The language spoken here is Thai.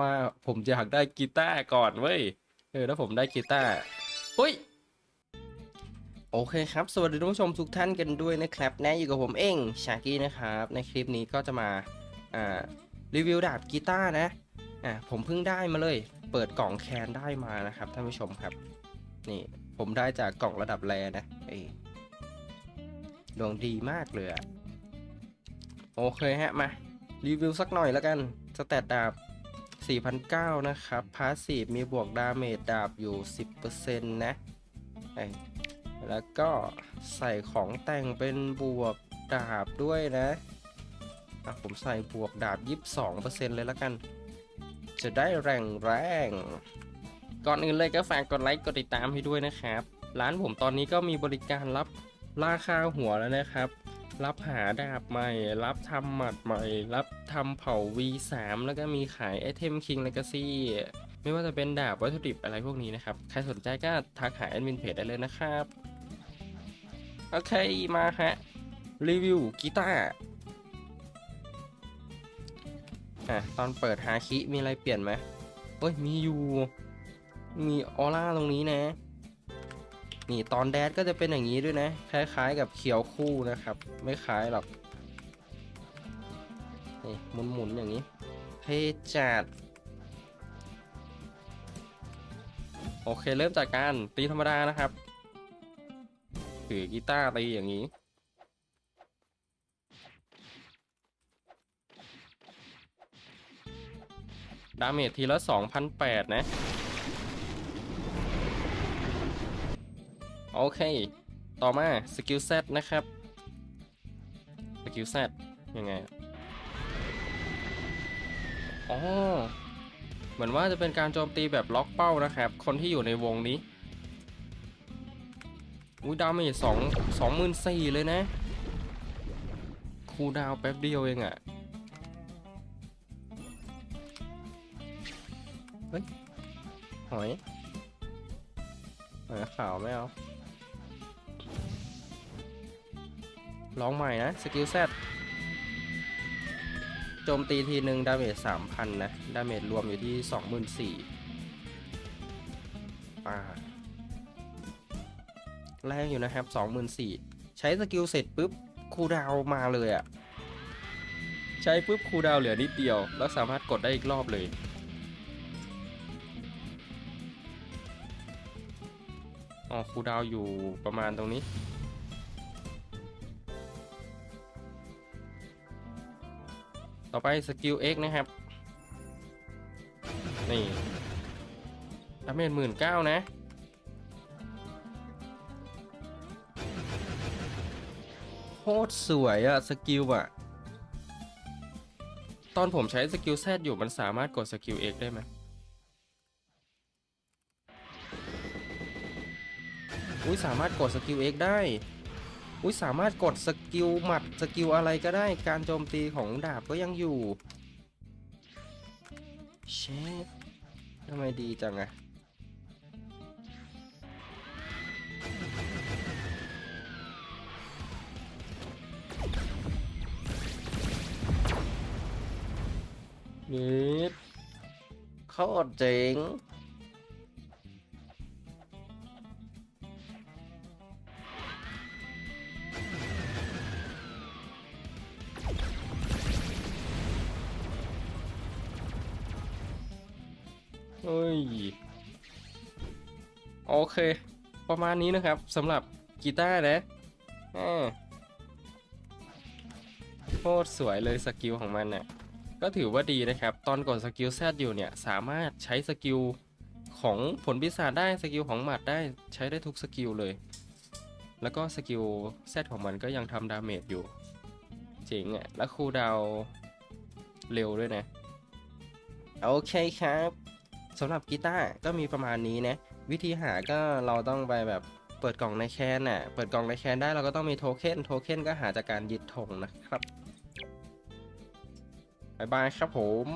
ว่าผมจะอยากได้กีตาร์ก่อนเว้ย เออถ้าผมได้กีตาร์อุ้ย โอเคครับ สวัสดีท่านผู้ชมทุกท่านกันด้วยนะครับนะอยู่กับผมเองชากี้นะครับ ในคลิปนี้ก็จะมาอ่ารีวิวดาบกีตาร์นะอ่าผมเพิ่งได้มาเลย เปิดกล่องแคนได้มานะครับท่านผู้ชมครับ นี่ผมได้จากกล่องระดับแรนะเอ้ดวงดีมากเลยอะโอเคฮะมารีวิวสักหน่อยแล้วกันสแตตดาบ 4,009นะครับ พาสซีฟมีบวกดาเมจดาบอยู่ 10%นะ แล้วก็ใส่ของแต่งเป็นบวกดาบด้วยนะอะผมใส่บวกดาบ 22%เลยแล้วกัน จะได้แรงแรง ก่อนอื่นเลยก็ฝากกดไลค์กดติดตามให้ด้วยนะครับ ร้านผมตอนนี้ก็มีบริการรับราคาหัวแล้วนะครับ รับหาดาบใหม่ รับทำหมัดใหม่ รับทำเผา V3 แล้วก็มีขายไอเทม King Legacy ไม่ว่าจะเป็นดาบวัตถุดิบอะไรพวกนี้นะครับ ใครสนใจก็ทักหาแอดมินเพจได้เลยนะครับ โอเคมาฮะ รีวิวกีตาร์อะตอนเปิดฮาคิมีอะไรเปลี่ยนไหมเอ้ยมีอยู่ มีออร่าตรงนี้นะ นี่ตอนแดดก็จะเป็นอย่างนี้ด้วยนะ คล้ายๆ กับเขียวคู่นะครับ ไม่คล้ายหรอก นี่หมุนๆอย่างนี้เทจัดโอเคเริ่มจากการตีธรรมดานะครับ ถือกีตาร์ตีอย่างนี้ ดาเมจทีละ 2,008 นะ โอเค ต่อมาสกิลเซตนะครับสกิลเซตยังไงอ๋อเหมือนว่าจะเป็นการโจมตีแบบล็อกเป้านะครับ คนที่อยู่ในวงนี้อุ้ยดาเมจสองสองหมื่นสี่เลยนะคูดาวแป๊บเดียวเองอะเฮ้ยหอยหอยขาวไม่เอา ลองใหม่นะ สกิลแซดโจมตีทีหนึ่งดาเมจสามพันนะ ดาเมจรวมอยู่ที่สองหมื่นสี่าแรงอยู่นะครับสองหมื่นสี่ใช้สกิลเสร็จปุ๊บคูดาวมาเลยอะ่ะ ใช้ปุ๊บคูดาวเหลือนิดเดียว แล้วสามารถกดได้อีกรอบเลยอ๋อคูดาวอยู่ประมาณตรงนี้ ต่อไปสกิล X นะครับ นี่ดาเมจหมื่นเก้านะ โคตรสวยอะสกิลอะตอนผมใช้สกิล Z อยู่มันสามารถกดสกิล X ได้ไหมอุ้ยสามารถกดสกิล X ได้ อุ้ยสามารถกดสกิลหมัดสกิลอะไรก็ได้การโจมตีของดาบก็ยังอยู่เชฟทำไมดีจังอะนิดโคตรเจ๋ง เฮ้ย โอเค ประมาณนี้นะครับสำหรับกีตาร์นะอ่าโคตรสวยเลยสกิลของมันน่ะก็ถือว่าดีนะครับ ตอนกดสกิลแซดอยู่เนี่ย สามารถใช้สกิลของผลปีศาจได้สกิลของหมัดได้ใช้ได้ทุกสกิลเลย แล้วก็สกิลแซดของมันก็ยังทำดาเมจอยู่เจ๋งอะ แล้วคูดาวเร็วด้วยนะ โอเคครับ สำหรับกีตาร์ก็มีประมาณนี้นะ วิธีหาก็เราต้องไปแบบเปิดกล่องในแคนน่ะ เปิดกล่องในแคนได้เราก็ต้องมีโทเค็น โทเค็นก็หาจากการยึดธงนะครับบายบายครับผม